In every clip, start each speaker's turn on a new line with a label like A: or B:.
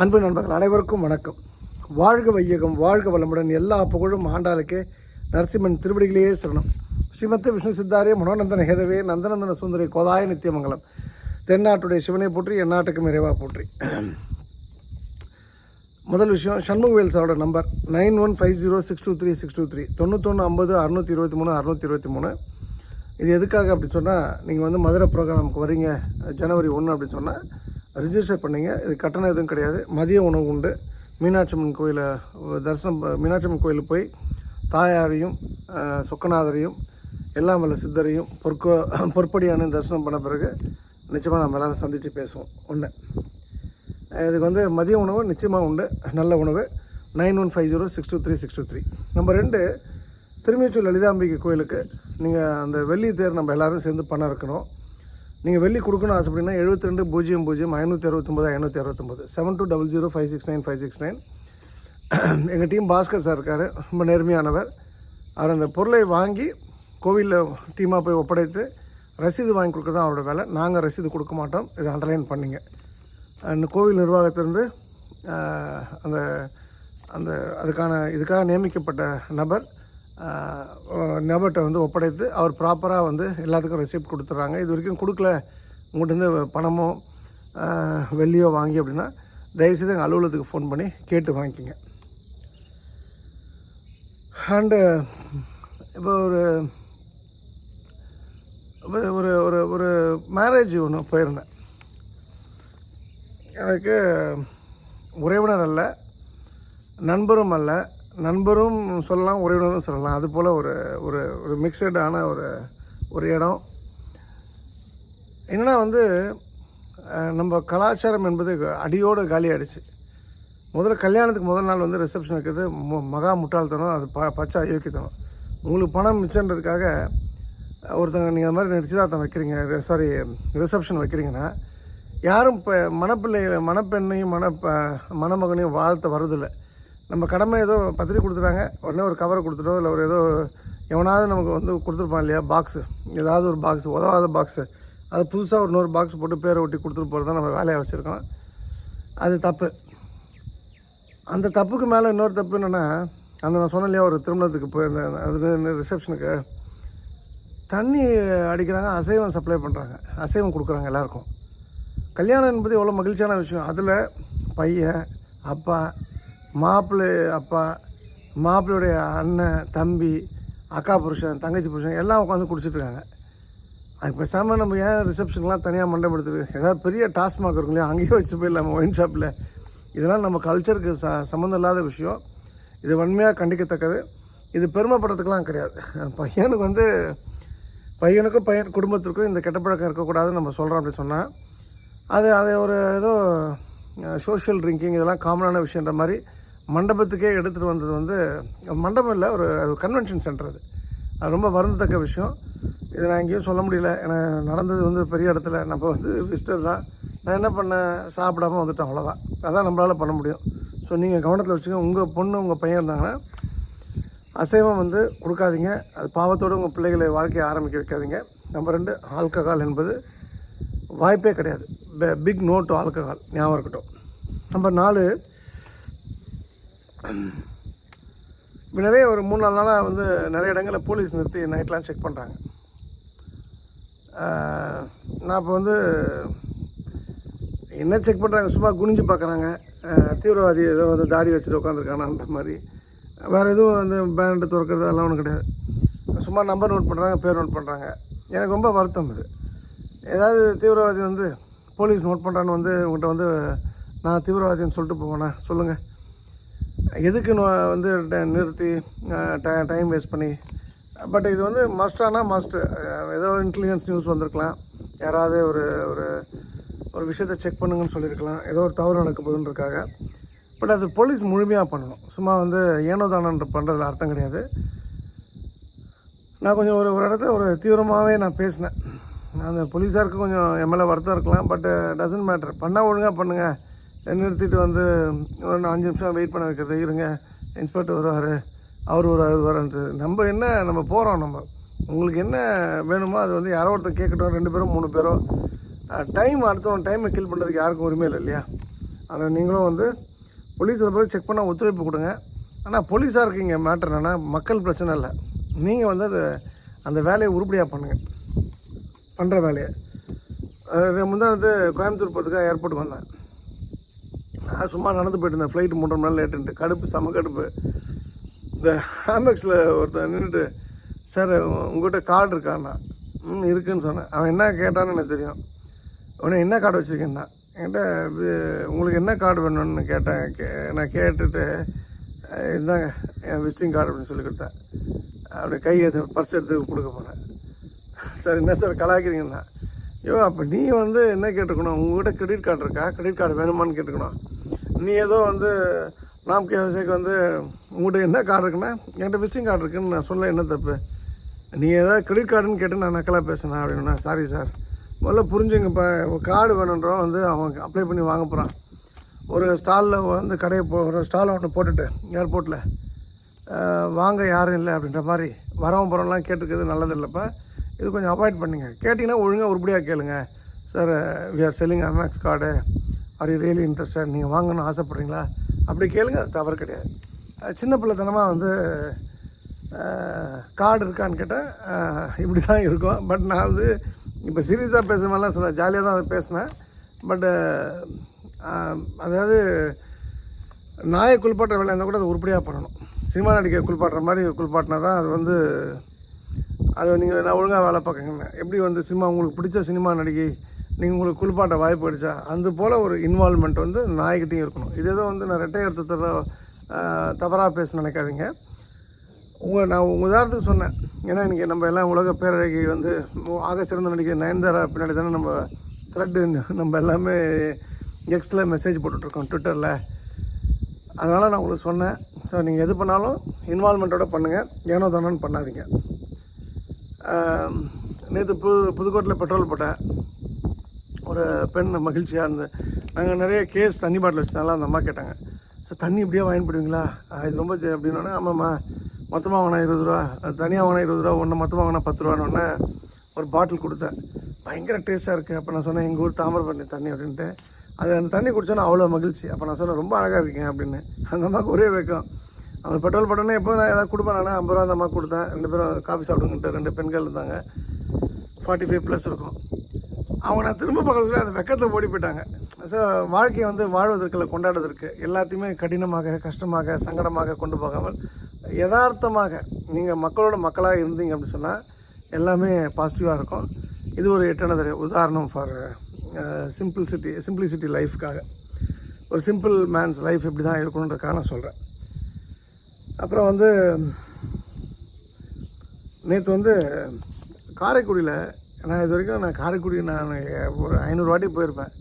A: அன்பு நண்பர்கள் அனைவருக்கும் வணக்கம். வாழ்க வையகம் வாழ்க வளமுடன் எல்லா புகழும் ஆண்டாளுக்கே நரசிம்மன் திருவடிகளையே சரணம். ஸ்ரீமத்த விஷ்ணு சித்தாரே மனோநந்தன ஹேதவே நந்தநந்தன சுந்தரி கோதாய நித்தியமங்கலம் தென்னாட்டுடைய சிவனை போற்றி எந்நாட்டுக்கும் இறைவா போற்றி. முதல் விஷயம் சண்முகவேல் சாரோட number nine one five zero six two three six two three. தொண்ணூத்தொன்று ஐம்பது அறுநூற்றி இருபத்தி மூணு அறுநூற்றி இருபத்தி மூணு. இது எதுக்காக அப்படி சொன்னால் நீங்கள் வந்து மதுரை ப்ரோக்ராமுக்கு வரீங்க ஜனவரி ஒன்று அப்படின்னு சொன்னால் ரிஜிஸ்டர் பண்ணிங்க. இது கட்டணம் எதுவும் கிடையாது. மதிய உணவு உண்டு. மீனாட்சி அம்மன் கோயிலை தரிசனம் ப- மீனாட்சி அம்மன் கோயிலுக்கு போய் தாயாரையும் சொக்கநாதரையும் எல்லாம் வல்ல சித்தரையும் பொற்கோ பொற்படியான தரிசனம் பண்ண பிறகு நிச்சயமாக நம்ம எல்லாரும் சந்தித்து பேசுவோம். ஒன்று இதுக்கு வந்து மதிய உணவு நிச்சயமாக உண்டு. நல்ல உணவு. Nine one five zero six two three six two three. Number ரெண்டு திருமிச்சூர் லலிதாம்பிகை கோயிலுக்கு நீங்கள் அந்த வெள்ளி தேர் நம்ம எல்லாரும் சேர்ந்து பணம் இருக்கணும் நீங்கள் வெள்ளி கொடுக்கணும் ஆசைப்பட்டீங்கன்னா எழுபத்தி ரெண்டு பூஜ்ஜியம் பூஜ்ஜியம் ஐநூற்றி அறுபத்தொம்பது ஐநூற்றி அறுபத்தொம்பது seven two double zero five six nine five six nine எங்கள் டீம் பாஸ்கர் சார் இருக்கார். ரொம்ப நேர்மையானவர். அவர் அந்த பொருளை வாங்கி கோவிலில் டீமாக போய் ஒப்படைத்து ரசீது வாங்கி கொடுக்க தான் அவரோட வேலை. நாங்கள் ரசீது கொடுக்க மாட்டோம். இதை அண்டர்லைன் பண்ணிங்க. அந்த கோவில் நிர்வாகத்திலிருந்து அந்த அந்த அதுக்கான இதுக்காக நியமிக்கப்பட்ட நபர் நபர்கிட்ட வந்து ஒப்படைத்து அவர் ப்ராப்பராக வந்து எல்லாத்துக்கும் ரெசிப்ட் கொடுத்துட்றாங்க. இது வரைக்கும் கொடுக்கல. உங்கள்கிட்ட பணமோ வெள்ளியோ வாங்கி அப்படின்னா தயவுசெய்து எங்கள் அலுவலகத்துக்கு ஃபோன் பண்ணி கேட்டு வாங்கிக்கோங்க. அண்டு இப்போ ஒரு ஒரு- ஒரு ஒரு ஒரு மேரேஜ் ஒன்று போயிருந்தேன். எனக்கு உறவினர் அல்ல நண்பரும் அல்ல நண்பரும் சொல்லலாம் உறவினரும் சொல்லலாம். அது போல் ஒரு ஒரு ஒரு மிக்சடான ஒரு ஒரு இடம். என்னென்னா வந்து நம்ம கலாச்சாரம் என்பது அடியோடு காலி ஆகிடுச்சு முதல்ல கல்யாணத்துக்கு முதல் நாள் வந்து ரிசப்ஷன் வைக்கிறது மகா முட்டாள்தனம் அது ப பச்சை அயோக்கியத்தனம். உங்களுக்கு பணம் மிச்சன்றதுக்காக ஒருத்தங்க நீங்கள் அந்த மாதிரி நிச்சயதார்த்தம் வைக்கிறீங்க சாரி ரிசப்ஷன் வைக்கிறீங்கன்னா யாரும் இப்போ மணப்பிள்ளைகளை மணப்பெண்ணையும் மண மணமகனையும் வாழ்த்த வரதில்லை நம்ம கடமை ஏதோ பத்திரிக்கை கொடுத்துட்டாங்க உடனே ஒரு கவரை கொடுத்துட்டோம் இல்லை ஒரு ஏதோ எவனாவது நமக்கு வந்து கொடுத்துருப்பான் இல்லையா பாக்ஸு ஏதாவது ஒரு பாக்ஸ் உதவாத பாக்ஸு அது புதுசாக ஒரு நூறு பாக்ஸ் போட்டு பேரை ஒட்டி கொடுத்துட்டு போகிறது தான் நம்ம வேலையை வச்சுருக்கோம். அது தப்பு. அந்த தப்புக்கு மேலே இன்னொரு தப்பு என்னென்னா அந்த நான் சொன்னேன் இல்லையா ஒரு திருமணத்துக்கு போயிருந்தேன் அது ரிசப்ஷனுக்கு தண்ணி அடிக்கிறாங்க அசைவம் சப்ளை பண்ணுறாங்க அசைவம் கொடுக்குறாங்க எல்லாருக்கும். கல்யாணம் என்பது எவ்வளோ மகிழ்ச்சியான விஷயம். அதில் பையன் அப்பா மாப்பிள்ளை அப்பா மாப்பிள்ளையுடைய அண்ணன் தம்பி அக்கா புருஷன் தங்கச்சி புருஷன் எல்லாம் உட்காந்து குடிச்சிட்டு இருக்காங்க. அது பேசாமல் நம்ம ஏன் ரிசப்ஷன்லாம் தனியாக மண்டபம் எடுத்துரு ஏதாவது பெரிய டாஸ்மாக் இருக்கும் இல்லையா? அங்கேயே வச்சுட்டு போயிடலாம்? ஒயின் ஷாப்பில் இதெல்லாம் நம்ம கல்ச்சருக்கு ச சம்மந்தம் இல்லாத விஷயம். இது வன்மையாக கண்டிக்கத்தக்கது. இது பெருமைப்படுறதுக்கெலாம் கிடையாது. பையனுக்கு வந்து பையனுக்கும் பையன் குடும்பத்திற்கும் இந்த கெட்ட பழக்கம் இருக்கக்கூடாதுன்னு நம்ம சொல்கிறோம் அப்படி சொன்னால் அது அது ஒரு ஏதோ சோஷியல் ட்ரிங்கிங் இதெல்லாம் காமனான விஷயன்ற மாதிரி மண்டபத்துக்கே எடுத்துகிட்டு வந்தது வந்து மண்டபம் இல்லை ஒரு கன்வென்ஷன் சென்டர் அது. அது ரொம்ப வருந்தத்தக்க விஷயம். இதை நான் எங்கேயும் சொல்ல முடியல. ஏன்னா நடந்தது வந்து பெரிய இடத்துல. நம்ம வந்து விசிட்டர் தான். நான் என்ன பண்ணேன் சாப்பிடாம வந்துட்டேன் அவ்வளோதான் அதான் நம்மளால் பண்ண முடியும். ஸோ நீங்கள் கவனத்தில் வச்சுங்க உங்கள் பொண்ணு உங்கள் பையன் இருந்தாங்கன்னா அசைவம் வந்து கொடுக்காதீங்க. அது பாவத்தோடு உங்கள் பிள்ளைகளை வாழ்க்கையை ஆரம்பிக்க வைக்காதீங்க. நம்பர் ரெண்டு ஆல்கஹால் என்பது வாய்ப்பே கிடையாது. பிக் நோ டு ஆல்கஹால் ஞாபகம் இருக்கட்டும். நம்பர் நாலு இப்போ நிறைய ஒரு மூணு நாலு நாளாக வந்து நிறைய இடங்களில் போலீஸ் நிறுத்தி நைட்லாம் செக் பண்ணுறாங்க நான் இப்போ வந்து என்ன செக் பண்ணுறாங்க சும்மா குனிஞ்சு பார்க்குறாங்க தீவிரவாதி ஏதோ வந்து தாடி வச்சுட்டு உட்காந்துருக்கானான்ற மாதிரி. வேறு எதுவும் வந்து பேண்ட் திறக்கிறது அதெல்லாம் ஒன்றும் கிடையாது. சும்மா நம்பர் நோட் பண்ணுறாங்க பேர் நோட் பண்ணுறாங்க எனக்கு ரொம்ப வருத்தம் இது. ஏதாவது தீவிரவாதி வந்து போலீஸ் நோட் பண்ணுறான்னு வந்து உங்கள்கிட்ட வந்து நான் தீவிரவாதின்னு சொல்லிட்டு போவேண்ணா சொல்லுங்கள் எதுக்கு வந்து ட- நிறுத்தி டைம் வேஸ்ட் பண்ணி. பட் இது வந்து மஸ்டானா மஸ்ட்டு ஏதோ இன்டெலிஜென்ஸ் நியூஸ் வந்திருக்கலாம். யாராவது ஒரு ஒரு ஒரு விஷயத்தை செக் பண்ணுங்கன்னு சொல்லியிருக்கலாம். ஏதோ ஒரு தவறு நடக்க போகுதுன்றதுக்காக. பட் அது போலீஸ் முழுமையாக பண்ணணும். சும்மா வந்து ஏனோ தானன்ற பண்ணுறதுல அர்த்தம் கிடையாது. நான் கொஞ்சம் ஒரு ஒரு இடத்துல ஒரு தீவிரமாகவே நான் பேசினேன். அந்த போலீஸாருக்கு கொஞ்சம் எம்எல்ஏ வருத்தம் இருக்கலாம். பட் டசன்ட் மேட்டர் பண்ணால் ஒழுங்காக பண்ணுங்கள் நிறுத்திட்டு வந்து ஒரு அஞ்சு நிமிஷம் வெயிட் பண்ண வைக்கிறது இருங்க. இன்ஸ்பெக்டர் வருவார். அவர் ஒரு அவர் வரன்ட்டு நம்ம என்ன நம்ம போகிறோம் நம்ம. உங்களுக்கு என்ன வேணுமோ அது வந்து யாரோ ஒருத்தர் கேட்கட்டும். ரெண்டு பேரும் மூணு பேரோ. டைம் அடுத்தவன் டைமை கில் பண்ணுறதுக்கு யாருக்கும் உரிமை இல்லை இல்லையா? அதை நீங்களும் வந்து போலீஸ் அதை போய் செக் பண்ணால் ஒத்துழைப்பு கொடுங்க. ஆனால் போலீஸாக இருக்கீங்க மேட்ரு என்னென்னா மக்கள் பிரச்சனை இல்லை. நீங்கள் வந்து அது அந்த வேலையை உருப்படியாக பண்ணுங்கள் பண்ணுற வேலையை. அது முந்தானத்து கோயம்புத்தூர் போகிறதுக்காக ஏர்போர்ட்டுக்கு வந்தேன். நான் சும்மா நடந்து போயிட்டு இருந்தேன் ஃப்ளைட்டு மூன்றரை மணி நேரம் லேட்டுன்ட்டு கடுப்பு செம கடுப்பு. இந்த ஆம்பெக்ஸில் ஒருத்தர் நின்றுட்டு சார் உங்கள்கிட்ட கார்டு இருக்காண்ணா ம் இருக்குன்னு சொன்னேன். அவன் என்ன கேட்டான்னு எனக்கு தெரியும். உடனே என்ன கார்டு வச்சுருக்கேன்னா என்கிட்ட உங்களுக்கு என்ன கார்டு வேணும்னு கேட்டேன். கே நான் கேட்டுட்டு அஹ், இந்தாங்க என் விசிட்டிங் கார்டு அப்படின்னு சொல்லி கொடுத்தேன். அப்படி கை எடுத்து பர்ஸ் எடுத்து கொடுக்க போனேன். சார் என்ன சார் கலாய்க்கிறீங்கண்ணா ஐயோ அப்போ நீ வந்து என்ன கேட்டுக்கணும்? உங்கள்கிட்ட கிரெடிட் கார்டு இருக்கா? கிரெடிட் கார்டு வேணுமான்னு கேட்டுக்கணும். நீ ஏதோ வந்து நாம் கேவசிக்கு வந்து உங்கள்கிட்ட என்ன கார்டு இருக்குன்னா என்கிட்ட விசிட்டிங் கார்டு இருக்குன்னு நான் சொல்ல என்ன தப்பு? நீ ஏதாவது கிரெடிட் கார்டுன்னு கேட்டு நான் நக்கலாக பேசினேன் அப்படின்னா சாரி சார் முதல்ல புரிஞ்சுங்கப்பா கார்டு வேணுன்றவன் வந்து அவன் அப்ளை பண்ணி வாங்க போகிறான் ஒரு ஸ்டாலில் வந்து கடையை போ ஒரு ஸ்டால் ஒன்று போட்டுட்டு ஏர்போர்ட்டில் வாங்க யாரும் இல்லை அப்படின்ற மாதிரி. வரவன் போகிறவங்களாம் கேட்டுக்கிறது நல்லது இல்லைப்பா. இது கொஞ்சம் அவாய்ட் பண்ணுங்க. கேட்டிங்கன்னா ஒழுங்காக உருப்படியாக கேளுங்க. Sir we are selling Amex card are you really interested நீங்கள் வாங்கணும்னு ஆசைப்பட்றீங்களா? அப்படி கேளுங்க அது தவறு கிடையாது. சின்ன பிள்ளைத்தனமாக வந்து கார்டு இருக்கான்னு கேட்டால் இப்படி தான் இருக்கும். பட் நான் வந்து இப்போ சீரியஸாக பேசுகிற மாதிரிலாம் சொல்ல ஜாலியாக தான் அதை பேசினேன். பட்டு அதாவது நாயை குளிப்பாட்டுற வேலை இருந்தால் கூட அது உருப்படியாக பண்ணணும். சினிமா நடிகை குளிப்பாட்டுற மாதிரி குளிப்பாட்டினா தான் அது வந்து அது நீங்கள் நான் ஒழுங்காக வேலை பார்க்குங்க எப்படி வந்து சினிமா உங்களுக்கு பிடிச்ச சினிமா நடிகை நீங்கள் உங்களுக்கு குளிப்பாட்ட வாய்ப்பு கிடைச்சா அது போல் ஒரு இன்வால்மெண்ட் வந்து நாய்கிட்டையும் இருக்கணும். இதே தான் வந்து நான் ரெட்டை எடுத்து தவறாக பேச நினைக்காதீங்க. உங்கள் நான் உங்கள் உதாரணத்துக்கு சொன்னேன். ஏன்னா இன்றைக்கி நம்ம எல்லாம் உலக பேரழகி வந்து ஆக சிறந்த நடிகை நயன்தாரா பின்னாடி தானே நம்ம த்ரெட்டு நம்ம எல்லாமே எக்ஸில் மெசேஜ் போட்டுட்ருக்கோம் ட்விட்டரில் அதனால் நான் உங்களுக்கு சொன்னேன். ஸோ நீங்கள் எது பண்ணாலும் இன்வால்மெண்ட்டோட பண்ணுங்கள் ஏனோ தானோன்னு பண்ணாதீங்க. நேற்று புது புதுக்கோட்டையில் பெட்ரோல் போட்டேன். ஒரு பெண் மகிழ்ச்சியாக இருந்து நாங்கள் நிறைய கேஸ் தண்ணி பாட்டில் வச்சனால அந்த அம்மா கேட்டாங்க. சார் தண்ணி இப்படியே வாங்கி போடுவீங்களா இது ரொம்ப அப்படின்னா ஆமாம்மா மொத்தமாக வாங்கினா இருபது ரூபா அது தனியாக வாங்கினா இருபது ரூபா ஒன்று மொத்தமாக வாங்கினா பத்து ரூபான்னு ஒரு பாட்டில் கொடுத்தேன். பயங்கர டேஸ்ட்டாக இருக்குது அப்போ நான் சொன்னேன் எங்கள் ஊர் தாமிரபரணி தண்ணி அப்படின்ட்டு. அது அந்த தண்ணி குடித்தோன்னா அவ்வளோ மகிழ்ச்சி. அப்போ நான் சொன்னேன் ரொம்ப அழகாக இருக்கேன் அப்படின்னு. அந்த அம்மாவுக்கு ஒரே வைக்கும். அவங்க பெட்ரோல் போட்டோன்னே எப்போ நான் எதாவது கொடுப்பேன். நான் ஐம்பது ரூபா அந்த அம்மா கொடுத்தேன். ரெண்டு பேரும் காஃபி சாப்பிடுங்கன்ட்டு ரெண்டு பெண்கள் இருந்தாங்க. ஃபார்ட்டி ஃபைவ் ப்ளஸ் இருக்கும். அவங்க நான் திரும்ப பார்க்கறதுக்கு அந்த வெக்கத்தில் ஓடி போயிட்டாங்க. ஸோ வாழ்க்கையை வந்து வாழ்வதற்கு இல்லை கொண்டாடுவதற்கு எல்லாத்தையுமே கடினமாக கஷ்டமாக சங்கடமாக கொண்டு போகாமல் யதார்த்தமாக நீங்கள் மக்களோட மக்களாக இருந்தீங்க அப்படின்னு சொன்னால் எல்லாமே பாசிட்டிவாக இருக்கும். இது ஒரு எட்டனது உதாரணம் ஃபார் சிம்பிள்சிட்டி சிம்பிளிசிட்டி லைஃப்க்காக ஒரு சிம்பிள் மேன்ஸ் லைஃப் இப்படி தான் இருக்கணுன்றக்காக நான் சொல்கிறேன் அப்புறம் வந்து நேற்று வந்து காரைக்குடியில் நான் இது வரைக்கும் நான் காரைக்குடி நான் ஒரு ஐநூறு வாட்டி போயிருப்பேன்.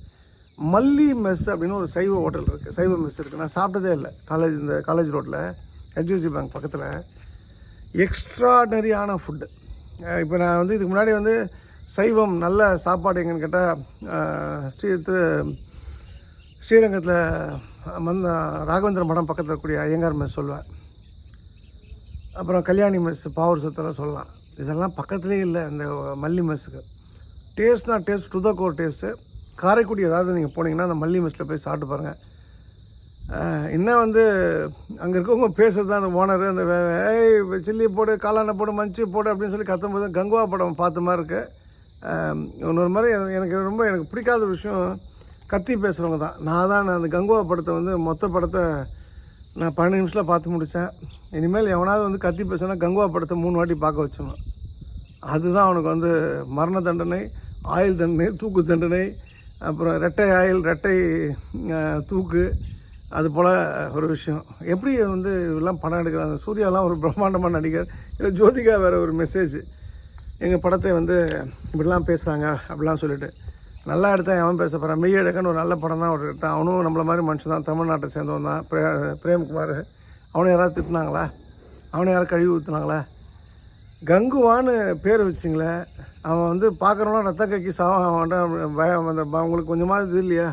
A: மல்லி மெஸ் அப்படின்னு ஒரு சைவ ஹோட்டல் இருக்குது சைவ மெஸ் இருக்குது நான் சாப்பிட்டதே இல்லை. காலேஜ் இந்த காலேஜ் ரோட்டில் ஹெச்யூசி பேங்க் பக்கத்தில். எக்ஸ்ட்ராடனரியான ஃபுட்டு இப்போ நான் வந்து இதுக்கு முன்னாடி வந்து சைவம் நல்ல சாப்பாடு எங்கன்னு கேட்டால் ஸ்ரீ திரு- ஸ்ரீரங்கத்தில் மந்த ராகவேந்திர மடம் பக்கத்தில் இருக்கக்கூடிய ஐயங்கார் மெஸ் சொல்லுவேன். அப்புறம் கல்யாணி மெஸ் பாவர் சத்தெல்லாம் சொல்லலாம். இதெல்லாம் பக்கத்துலேயே இல்லை இந்த மல்லி மெஸ்ஸுக்கு. டேஸ்ட்னா taste to the core taste Karaikudi ஏதாவது நீங்கள் போனீங்கன்னா அந்த மல்லி மெஸ்ஸில் போய் சாப்பிட்டு பாருங்கள் என்ன வந்து அங்கே இருக்கவங்க பேசுறது தான் அந்த ஓனர் அந்த வே- ஏய் சில்லி போடு காளானை போடு மஞ்சு போடு அப்படின்னு சொல்லி கத்தும்போது கங்குவா படம் பார்த்த மாதிரி இருக்குது இன்னொரு மாதிரி எனக்கு- எனக்கு ரொம்ப எனக்கு பிடிக்காத விஷயம் கத்தி பேசுகிறவங்க தான். நான் தான் நான் அந்த கங்குவா படத்தை வந்து மொத்த படத்தை நான் பன்னெண்டு நிமிஷத்தில் பார்த்து முடித்தேன் இனிமேல் எவனாவது வந்து கத்தி பேசுனா கங்குவா படத்தை மூணு வாட்டி பார்க்க வச்சிடணும். அதுதான் அவனுக்கு வந்து மரண தண்டனை ஆயுள் தண்டனை தூக்கு தண்டனை அப்புறம் ரெட்டை ஆயில் ரெட்டை தூக்கு அது போல் ஒரு விஷயம். எப்படி வந்து இதெல்லாம் படம் எடுக்கிறாங்க? சூர்யாலாம் ஒரு பிரம்மாண்டமான நடிகர். இல்லை ஜோதிகா வேறு ஒரு மெசேஜ் எங்கள் படத்தை வந்து இப்படிலாம் பேசுகிறாங்க அப்படிலாம் சொல்லிட்டு. நல்லா எடுத்தா எவன் பேச போகிறான் மெய் எடுக்கன்னு ஒரு நல்ல படம் தான் ஒரு எடுத்தான் அவனும் நம்மள மாதிரி மனுஷன் தான் தமிழ்நாட்டை சேர்ந்தவன் தான் பிரே பிரேம்குமார். அவனை யாராவது திட்டினாங்களா? அவனை யாராவது கழுவி ஊற்றுனாங்களா கங்குவான்னு பேர் வச்சிங்களே அவன் வந்து பார்க்குறவனா ரத்த கக்கி சாவான் பயம் அந்த அவங்களுக்கு கொஞ்சமாக இது இல்லையா?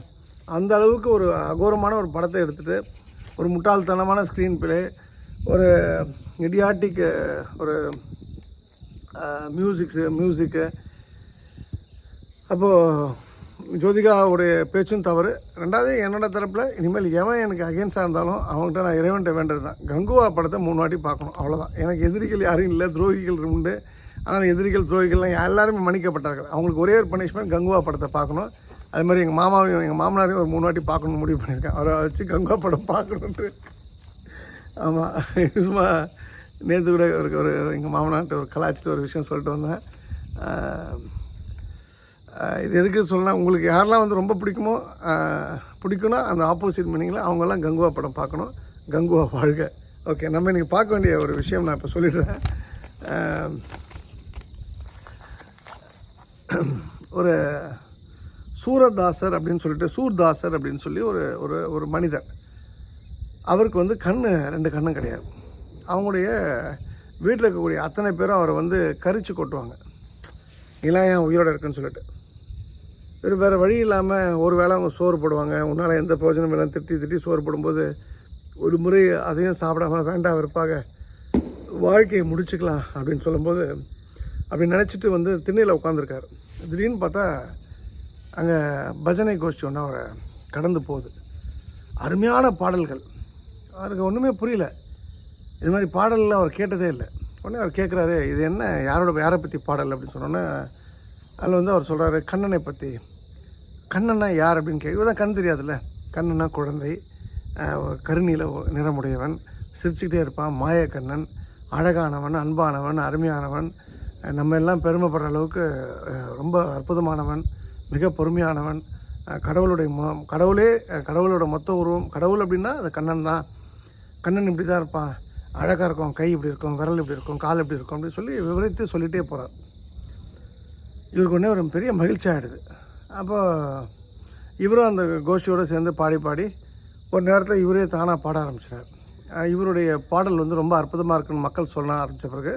A: அந்த அளவுக்கு ஒரு அகோரமான ஒரு படத்தை எடுத்துகிட்டு ஒரு முட்டாள்தனமான ஸ்க்ரீன் பிளே ஒரு இடியாட்டிக் ஒரு மியூசிக்ஸு மியூசிக்கு அப்போது ஜோதிகாவுடைய பேச்சும் தவறு. ரெண்டாவது என்னோட தரப்பில் இனிமேல் எவன் எனக்கு அகேன்ஸ்டாக இருந்தாலும் அவங்ககிட்ட நான் இறைவன்ட்ட வேண்டது தான். கங்குவா படத்தை மூணு வாட்டி பார்க்கணும் அவ்வளோதான் எனக்கு எதிரிகள் யாரும் இல்லை துரோகிகள் உண்டு. ஆனால் எதிரிகள் துரோகிகள்லாம் எல்லாருமே மன்னிக்கப்பட்டார்கள் அவங்களுக்கு ஒரே ஒரு பனிஷ்மெண்ட் கங்குவா படத்தை பார்க்கணும். அது மாதிரி எங்கள் மாமாவையும் எங்கள் மாமனாரையும் ஒரு மூணு வாட்டி பார்க்கணும்னு முடிவு பண்ணியிருக்கேன். அவரை வச்சு கங்குவா படம் பார்க்கணுன்ட்டு ஆமாம் சும்மா நேற்று கூட ஒரு ஒரு எங்கள் மாமனார்கிட்ட ஒரு கலாச்சிட்டு ஒரு விஷயம் சொல்லிட்டு வந்தேன். இது எதுக்கு சொல்லலாம் உங்களுக்கு யாரெல்லாம் வந்து ரொம்ப பிடிக்குமோ பிடிக்குன்னா அந்த ஆப்போசிட் மீனிங்கில் அவங்கெல்லாம் கங்குவா படம் பார்க்கணும். கங்குவா வாழ்க. ஓகே நம்ம இன்றைக்கி பார்க்க வேண்டிய ஒரு விஷயம் நான் இப்போ சொல்லிடுறேன். ஒரு சூரதாசர் அப்படின்னு சொல்லிட்டு சூர்தாசர் அப்படின்னு சொல்லி ஒரு ஒரு ஒரு மனிதர் அவருக்கு வந்து கண் ரெண்டு கண்ணும் கிடையாது. அவங்களுடைய வீட்டில் இருக்கக்கூடிய அத்தனை பேரும் அவரை வந்து கரிச்சு கொட்டுவாங்க. இலாம் ஏன் உயிரோட இருக்குன்னு சொல்லிட்டு. வேறு வேறு வழி இல்லாமல் ஒரு வேளை அவங்க சோறு போடுவாங்க. உன்னால் எந்த பிரயோஜனம் இல்லை திட்டி திட்டி சோறு போடும்போது ஒரு முறை அதையும் சாப்பிடாம வேண்டாம் வெறுப்பாக வாழ்க்கையை முடிச்சுக்கலாம் அப்படின்னு சொல்லும்போது அப்படி நினச்சிட்டு வந்து திண்ணையில் உட்காந்துருக்காரு திடீர்னு பார்த்தா அங்கே பஜனை கோஷ்டி ஒன்று அவரை கடந்து போகுது. அருமையான பாடல்கள். அவருக்கு ஒன்றுமே புரியல. இது மாதிரி பாடலில் அவர் கேட்டதே இல்லை. உடனே அவர் கேட்குறாரு இது என்ன? யாரோட யாரை பற்றி பாடல்? அப்படின்னு சொன்னோன்னே அதில் வந்து அவர் சொல்கிறாரு கண்ணனை பற்றி கண்ணன்னா யார்? அப்படின்னு கே இவர் கண் தெரியாதுல்ல. கண்ணன்னா குழந்தை கருணியில் நிறமுடையவன் சிரிச்சுக்கிட்டே இருப்பான் மாயக்கண்ணன் அழகானவன் அன்பானவன் அருமையானவன் நம்ம எல்லாம் பெருமைப்படுற அளவுக்கு ரொம்ப அற்புதமானவன் மிக பொறுமையானவன் கடவுளுடைய மொ கடவுளே கடவுளோட மொத்த உருவம் கடவுள் அப்படின்னா அது கண்ணன் தான். கண்ணன் இப்படி தான் இருப்பான். அழகாக இருக்கும் கை இப்படி இருக்கும் விரல் இப்படி இருக்கும் கால் இப்படி இருக்கும் அப்படின்னு சொல்லி விவரித்து சொல்லிகிட்டே போகிறார் இவருக்கு ஒன்றே ஒரு பெரிய மகிழ்ச்சி ஆகிடுது அப்போ இவரும் அந்த கோஷ்டியோடு சேர்ந்து பாடி பாடி ஒரு நேரத்தில் இவரே தானாக பாட ஆரம்பிச்சிட்டார் இவருடைய பாடல் வந்து ரொம்ப அற்புதமாக இருக்குன்னு மக்கள் சொல்ல ஆரம்பித்த பிறகு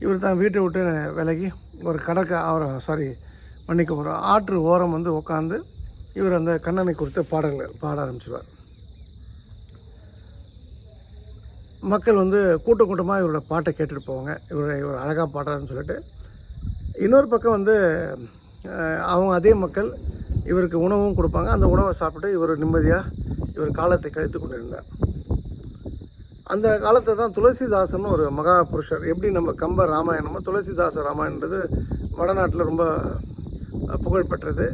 A: இவர் தான் வீட்டை விட்டு விலகி ஒரு கடற்கை அவர் சாரி மன்னிக்க ஒரு ஆற்று ஓரம் வந்து உட்காந்து இவர் அந்த கண்ணனை கொடுத்த பாடல்கள் பாட ஆரம்பிச்சிடுவார் மக்கள் வந்து கூட்ட கூட்டமாக இவரோட பாட்டை கேட்டுட்டு போவாங்க. இவர் இவர் அழகாக பாடுறாருன்னு சொல்லிட்டு இன்னொரு பக்கம் வந்து அவங்க அதே மக்கள் இவருக்கு உணவும் கொடுப்பாங்க. அந்த உணவை சாப்பிட்டு இவர் நிம்மதியாக இவர் காலத்தை கழித்து கொண்டிருந்தார். அந்த காலத்தை தான் துளசிதாசன் ஒரு மகா புருஷர் எப்படி நம்ம கம்ப ராமாயணமோ துளசிதாச ராமாயணன்றது வடநாட்டில் ரொம்ப புகழ்பெற்றது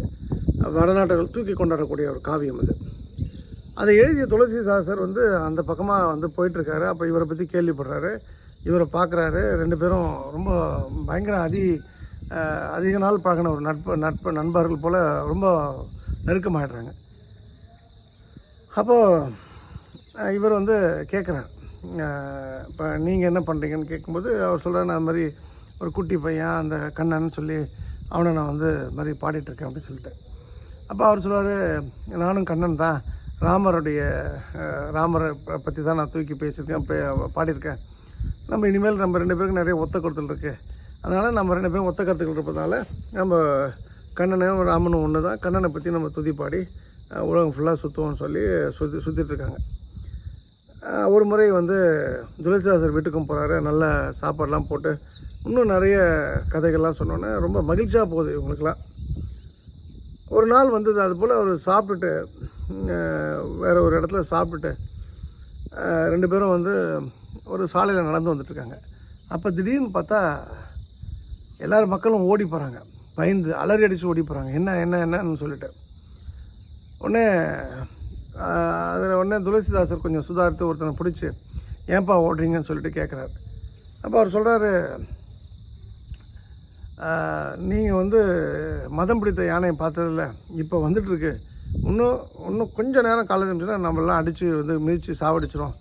A: வடநாட்டுகள் தூக்கி கொண்டாடக்கூடிய ஒரு காவியம் அது. அதை எழுதிய துளசிதாசர் வந்து அந்த பக்கமாக வந்து போயிட்டுருக்காரு. அப்போ இவரை பற்றி கேள்விப்படுறாரு. இவரை பார்க்குறாரு ரெண்டு பேரும் ரொம்ப பயங்கர அதி அதிக நாள் பழகின ஒரு நட்பு நட்பு நண்பர்கள் போல் ரொம்ப நெருக்கமாயிடுறாங்க. அப்போது இவர் வந்து கேட்குறார் இப்போ நீங்கள் என்ன பண்ணுறீங்கன்னு கேட்கும்போது அவர் சொல்கிறார் நான் அது மாதிரி ஒரு குட்டி பையன் அந்த கண்ணன் சொல்லி அவனை நான் வந்து இது மாதிரி பாடிட்டுருக்கேன் அப்படின்னு சொல்லிட்டு. அப்போ அவர் சொல்லுவார் நானும் கண்ணன் தான். ராமருடைய ராமரை பற்றி தான் நான் தூக்கி பேசியிருக்கேன் பாடியிருக்கேன். நம்ம இனிமேல் நம்ம ரெண்டு பேருக்கு நிறைய ஒத்த கருத்துகள் இருக்குது அதனால் நம்ம ரெண்டு பேரும் ஒத்த கருத்துக்கள் இருப்பதால் நம்ம கண்ணனும் ராமனும் ஒன்று தான் கண்ணனை பற்றி நம்ம துதிப்பாடி உலகம் ஃபுல்லாக சுற்றுவோம்னு சொல்லி சுற்றி சுற்றிட்டு இருக்காங்க ஒரு முறை வந்து துளசிதாசர் வீட்டுக்கும் போகிறாரு நல்ல சாப்பாடெலாம் போட்டு இன்னும் நிறைய கதைகள்லாம் சொன்னோன்னே ரொம்ப மகிழ்ச்சியாக போகுது இவங்களுக்கெல்லாம். ஒரு நாள் வந்தது அது போல் அவர் சாப்பிட்டுட்டு வேறு ஒரு இடத்துல சாப்பிட்டுட்டு ரெண்டு பேரும் வந்து ஒரு சாலையில் நடந்து வந்துட்டுருக்காங்க. அப்போ திடீர்னு பார்த்தா எல்லாரும் மக்களும் ஓடி போகிறாங்க பயந்து அலறி அடித்து ஓடி போகிறாங்க என்ன என்ன என்னன்னு சொல்லிட்டு. உடனே அதில் உடனே துளசிதாசர் கொஞ்சம் சுதாரித்து ஒருத்தனை பிடிச்சி ஏன்பா ஓடுறீங்கன்னு சொல்லிட்டு கேட்குறாரு அப்போ அவர் சொல்கிறாரு நீங்கள் வந்து மதம் பிடித்த யானையை பார்த்ததில்ல. இப்போ வந்துட்டுருக்கு. இன்னும் இன்னும் கொஞ்சம் நேரம் காலை இருந்துச்சுன்னா நம்மளாம் அடித்து வந்து மிதித்து சாவடிச்சிரும்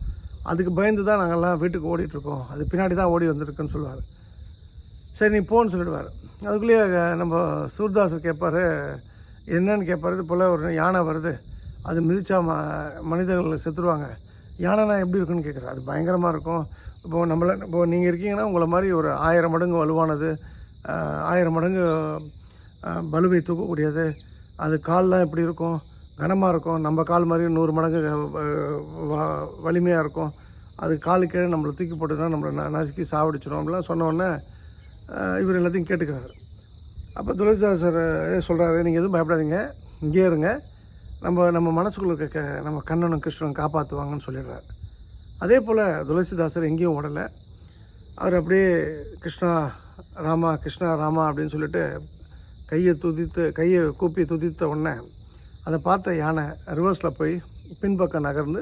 A: அதுக்கு பயந்து தான் நாங்கள்லாம் வீட்டுக்கு ஓடிட்டுருக்கோம் அது பின்னாடி தான் ஓடி வந்திருக்குன்னு சொல்லுவார். சரி நீ போன்னு சொல்லிடுவார். அதுக்குள்ளேயே நம்ம சூர்தாசர் கேட்பார் என்னன்னு கேட்பார் இது போல் ஒரு யானை வருது. அது மிதிச்சா ம மனிதர்கள் செத்துருவாங்க. யானைனா எப்படி இருக்குன்னு கேட்குறாரு அது பயங்கரமாக இருக்கும். இப்போது நம்மள இப்போ நீங்கள் இருக்கீங்கன்னா உங்களை மாதிரி ஒரு ஆயிரம் மடங்கு வலுவானது ஆயிரம் மடங்கு பலுவை தூக்கக்கூடியது. அது கால்லாம் எப்படி இருக்கும்? கனமாக இருக்கும். நம்ம கால் மாதிரி நூறு மடங்கு வலிமையாக இருக்கும். அது காலு கீழே நம்மளை தூக்கி போட்டுதான் நம்மளை ந நசுக்கி சாவடிச்சிடும் அப்படிலாம் சொன்ன உடனே இவர் எல்லாத்தையும் கேட்டுக்கிறாரு. அப்போ துளசிதாசர் சொல்கிறாரு நீங்கள் எதுவும் பயப்படாதீங்க. இங்கே இருங்க. நம்ம நம்ம மனசுக்குள்ளே இருக்க நம்ம கண்ணனும் கிருஷ்ணன் காப்பாற்றுவாங்கன்னு சொல்லிடுறாரு. அதே போல் துளசிதாசர் எங்கேயும் ஓடலை. அவர் அப்படியே கிருஷ்ணா ராமா கிருஷ்ணா ராமா அப்படின்னு சொல்லிட்டு கையை துதித்து கையை கூப்பி துதித்த உடனே அதை பார்த்த யானை ரிவர்ஸில் போய் பின்பக்கம் நகர்ந்து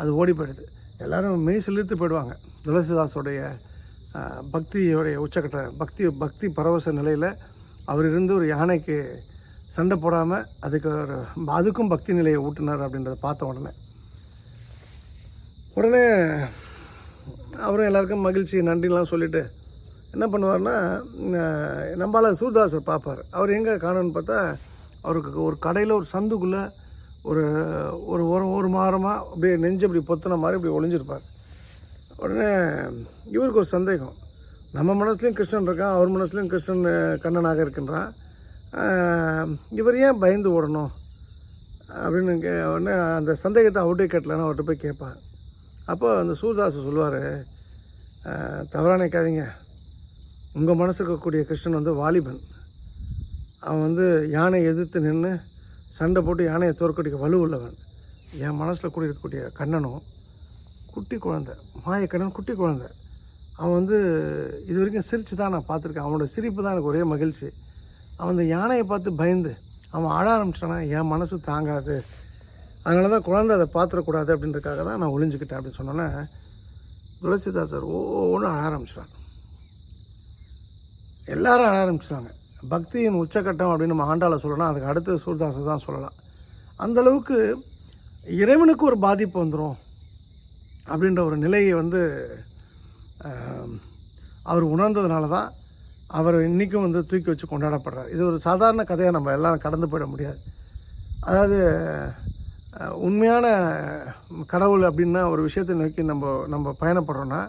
A: அது ஓடி போயிடுது. எல்லோரும் மெய் செலுத்து போயிடுவாங்க. துளசிதாஸோடைய பக்தியோடைய உச்சக்கட்ட பக்தி பக்தி பரவச நிலையில் அவர் இருந்து ஒரு யானைக்கு சண்டை போடாமல் அதுக்கு ஒரு அதுக்கும் பக்தி நிலையை ஊட்டினார் அப்படின்றத பார்த்த உடனே. உடனே அவரும் எல்லாருக்கும் மகிழ்ச்சி நன்றிலாம் சொல்லிவிட்டு என்ன பண்ணுவார்னா நம்மளால் சூர்தாசர் பார்ப்பார். அவர் எங்கே காணோன்னு பார்த்தா அவருக்கு ஒரு கடையில் ஒரு சந்துக்குள்ளே ஒரு ஒரு ஒரு ஒரு மாதமாக அப்படியே நெஞ்சு அப்படி பொத்துன மாதிரி இப்படி ஒளிஞ்சிருப்பார். உடனே இவருக்கு ஒரு சந்தேகம். நம்ம மனசுலையும் கிருஷ்ணன் இருக்கான் அவர் மனசுலையும் கிருஷ்ணன் கண்ணனாக இருக்கின்றான். இவர் ஏன் பயந்து ஓடணும்? அப்படின்னு கே உடனே அந்த சந்தேகத்தை அவர்கிட்ட கேட்டலன்னு அவர்கிட்ட போய் கேட்பான் அப்போ அந்த சூர்தாஸ் சொல்லுவார் தவறாக நினைக்காதீங்க. உங்கள் மனசு இருக்கக்கூடிய கிருஷ்ணன் வந்து வாலிபன். அவன் வந்து யானை எதிர்த்து நின்று சண்டை போட்டு யானையை தோற்கடிக்க வலுவுள்ளவன் என் மனசில் கூட இருக்கக்கூடிய கண்ணனும் குட்டி குழந்தை மாயக்கடன் குட்டி குழந்தை. அவன் வந்து இது வரைக்கும் சிரித்து தான் நான் பார்த்துருக்கேன். அவனோட சிரிப்பு தான் எனக்கு ஒரே மகிழ்ச்சி. அவன் அந்த யானையை பார்த்து பயந்து அவன் ஆட ஆரம்பிச்சானா என் மனசு தாங்காது. அதனால தான் குழந்தை அதை பார்த்துடக்கூடாது அப்படின்றதுக்காக தான் நான் ஒளிஞ்சுக்கிட்டேன் அப்படின்னு சொன்னோன்னே துளசிதாசர் ஓ ஒன்று அழ ஆரம்பிச்சிட்டாங்க. எல்லாரும் அழ ஆரம்பிச்சிட்டாங்க. பக்தியின் உச்சக்கட்டம் அப்படின்னு நம்ம ஆண்டாள சொல்லலாம். அதுக்கு அடுத்து சூர்தாசர் தான் சொல்லலாம். அந்த அளவுக்கு இறைவனுக்கு ஒரு பாதிப்பு வந்துடும் அப்படின்ற ஒரு நிலையை வந்து அவர் உணர்ந்ததுனால தான் அவர் இன்றைக்கும் வந்து தூக்கி வச்சு கொண்டாடப்படுறார். இது ஒரு சாதாரண கதையாக நம்ம எல்லாம் கடந்து போயிட முடியாது. அதாவது உண்மையான கடவுள் அப்படின்னா ஒரு விஷயத்தை நோக்கி நம்ம நம்ம பயணப்படுறோன்னா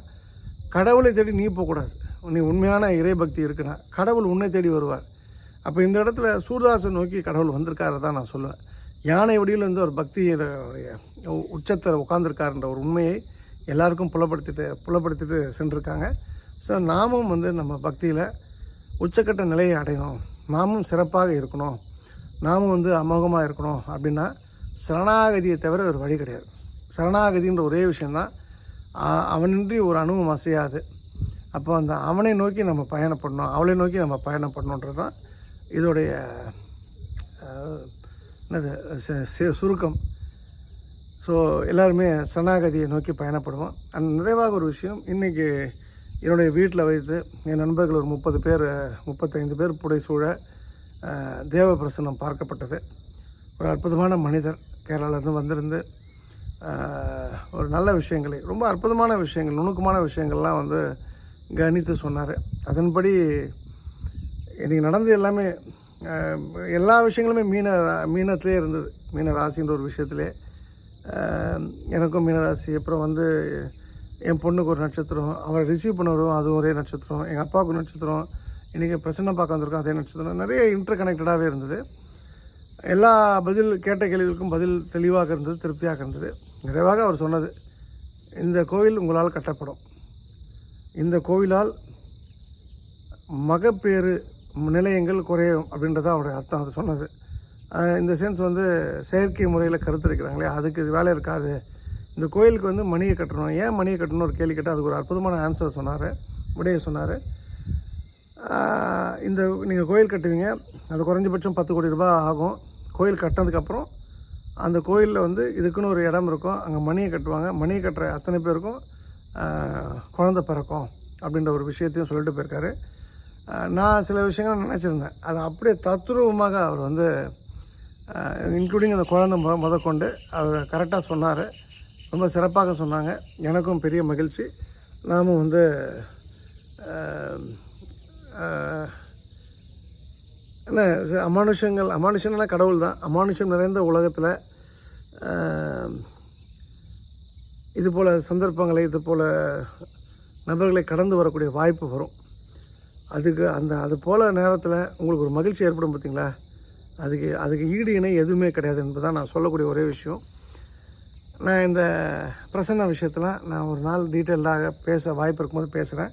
A: கடவுளை தேடி நீ போகக்கூடாது. நீ உண்மையான இறைபக்தி இருக்குன்னா கடவுள் உன்னை தேடி வருவார். அப்போ இந்த இடத்துல சூர்தாசை நோக்கி கடவுள் வந்திருக்காரு தான் நான் சொல்லுவேன். யானை வடிவில் வந்து ஒரு பக்தியுடைய உச்சத்தில் உட்காந்துருக்காருன்ற ஒரு உண்மையை எல்லாருக்கும் புலப்படுத்திட்டு புலப்படுத்திட்டு சென்றிருக்காங்க. ஸோ நாமும் வந்து நம்ம பக்தியில் உச்சக்கட்ட நிலையை அடையணும். நாமும் சிறப்பாக இருக்கணும். நாமும் வந்து அமோகமாக இருக்கணும் அப்படின்னா சரணாகதியை தவிர ஒரு வழி கிடையாது. சரணாகதின்ற ஒரே விஷயந்தான் அவனின்றி ஒரு அணுவும் அசையாது. அப்போ அந்த அவனை நோக்கி நம்ம பயணப்படணும் அவளை நோக்கி நம்ம பயணப்படணுன்றது தான் இதோடைய என்னது சுருக்கம். ஸோ எல்லாருமே சரணாகதியை நோக்கி பயணப்படுவோம். அண்ட் நிறைவாக ஒரு விஷயம் இன்றைக்கி என்னுடைய வீட்டில் வைத்து என் நண்பர்கள் ஒரு முப்பது பேர் முப்பத்தைந்து பேர் புடைசூழ தேவ பிரசனம் பார்க்கப்பட்டது. ஒரு அற்புதமான மனிதர் கேரளாவிலேருந்து வந்திருந்து ஒரு நல்ல விஷயங்களை ரொம்ப அற்புதமான விஷயங்கள் நுணுக்கமான விஷயங்கள்லாம் வந்து கணித்து சொன்னார். அதன்படி இன்றைக்கி நடந்தது எல்லாமே எல்லா விஷயங்களுமே மீன மீனத்திலே இருந்தது. மீன ராசின்ற ஒரு விஷயத்திலே. எனக்கும் மீனராசி. அப்புறம் வந்து என் பொண்ணுக்கு ஒரு நட்சத்திரம் அவரை ரிசீவ் பண்ணவரும் அதுவும் ஒரே நட்சத்திரம். எங்கள் அப்பாவுக்கு நட்சத்திரம் இன்றைக்கி பிரசன்ன பார்க்க வந்திருக்கோம் அதே நட்சத்திரம். நிறைய இன்டர் கனெக்டடாகவே இருந்தது. எல்லா பதில் கேட்ட கேள்விகளுக்கும் பதில் தெளிவாக இருந்தது திருப்தியாக இருந்தது. நிறைவாக அவர் சொன்னது இந்த கோவில் உங்களால் கட்டப்படும். இந்த கோவிலால் மகப்பேறு நிலையங்கள் குறையும் அப்படின்றத அவருடைய அர்த்தம் அது சொன்னது. இந்த சென்ஸ் வந்து செயற்கை முறையில் கருத்துருக்கிறாங்களே அதுக்கு இது வேலை இருக்காது. இந்த கோயிலுக்கு வந்து மணியை கட்டணும். ஏன் மணியை கட்டணும் ஒரு கேள்வி கேட்டால் அதுக்கு ஒரு அற்புதமான ஆன்சர் சொன்னார் விடையை சொன்னார். இந்த நீங்கள் கோயில் கட்டுவீங்க அது குறைஞ்சபட்சம் பத்து கோடி ரூபாய் ஆகும். கோயில் கட்டினதுக்கப்புறம் அந்த கோயிலில் வந்து இதுக்குன்னு ஒரு இடம் இருக்கும் அங்கே மணியை கட்டுவாங்க. மணியை கட்டுற அத்தனை பேருக்கும் குழந்த குழந்தை பிறக்கும் அப்படின்ற ஒரு விஷயத்தையும் சொல்லிட்டு போயிருக்காரு. நான் சில விஷயங்கள் நினச்சிருந்தேன். அது அப்படியே தத்ரூபமாக அவர் வந்து இன்க்ளூடிங் அந்த குழந்தை முத முதற்கொண்டு அவர் கரெக்டாக சொன்னார். ரொம்ப சிறப்பாக சொன்னாங்க. எனக்கும் பெரிய மகிழ்ச்சி. நாமும் வந்து என்ன ச- அமானுஷங்கள் அமானுஷம்னா கடவுள் தான் அமானுஷம் நிறைந்த உலகத்தில் இது போல் சந்தர்ப்பங்களை இது போல் நபர்களை கடந்து வரக்கூடிய வாய்ப்பு வரும். அதுக்கு அந்த அது போல் நேரத்தில் உங்களுக்கு ஒரு மகிழ்ச்சி ஏற்படும் பார்த்தீங்களா அதுக்கு அதுக்கு ஈடு இணை எதுவுமே கிடையாது என்பது தான் நான் சொல்லக்கூடிய ஒரே விஷயம். நான் இந்த பிரசன்ன விஷயத்தில் நான் ஒரு நாள் டீட்டெயில்டாக பேச வாய்ப்பு இருக்கும்போது பேசுகிறேன்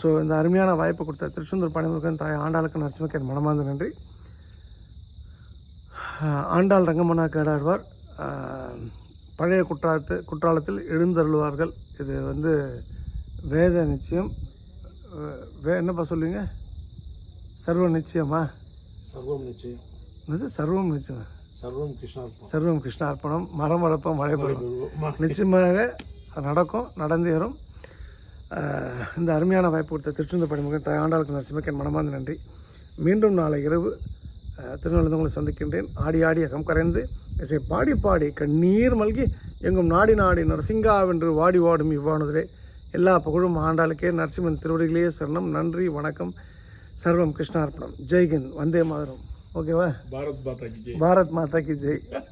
A: ஸோ இந்த அருமையான வாய்ப்பு கொடுத்த திருச்செந்தூர் பணிமுருகன் தாய் ஆண்டாளுக்கு நரசிம்மக்கு என் மனமார்ந்த நன்றி. ஆண்டாள் ரங்கமன்னா கேடாடுவார் பழைய குற்றாலத்து குற்றாலத்தில் எழுந்தருள்வார்கள். இது வந்து வேத நிச்சயம். வே என்னப்பா சொல்லுவீங்க சர்வ நிச்சயமா?
B: சர்வம் நிச்சயம்.
A: என்னது? சர்வம் நிச்சயம்.
B: சர்வம் கிருஷ்ணார்ப்பம்
A: சர்வம் கிருஷ்ணார்ப்பணம் மரம் வளர்ப்போம் மழை
B: பெறுவோம்.
A: நிச்சயமாக நடக்கும் நடந்தேறும் இந்த அருமையான வாய்ப்பு கொடுத்த திருச்செந்தூர் பணிமுகன் ஆண்டாளுக்கு நரசிம்மக்கு என் மனமார்ந்த நன்றி. மீண்டும் நாளை இரவு அஹ், திருநெல்வேலி உங்களை சந்திக்கின்றேன். ஆடி ஆடி அகம் கரைந்து இசை பாடி பாடி கண்ணீர் மல்கி எங்கும் நாடி நாடி நரசிங்காவென்று வாடி வாடும் இவ்வாணுதலே எல்லா புகழும் ஆண்டாளுக்கே நரசிம்மன் திருவடிகளே சரணம். நன்றி வணக்கம். சர்வம் கிருஷ்ணார்ப்பணம். ஜெய்ஹிந்த். வந்தே மாதரம். ஓகேவா?
B: பாரத் மாதா கி ஜெய்.
A: பாரத் மாதா கி ஜெய்.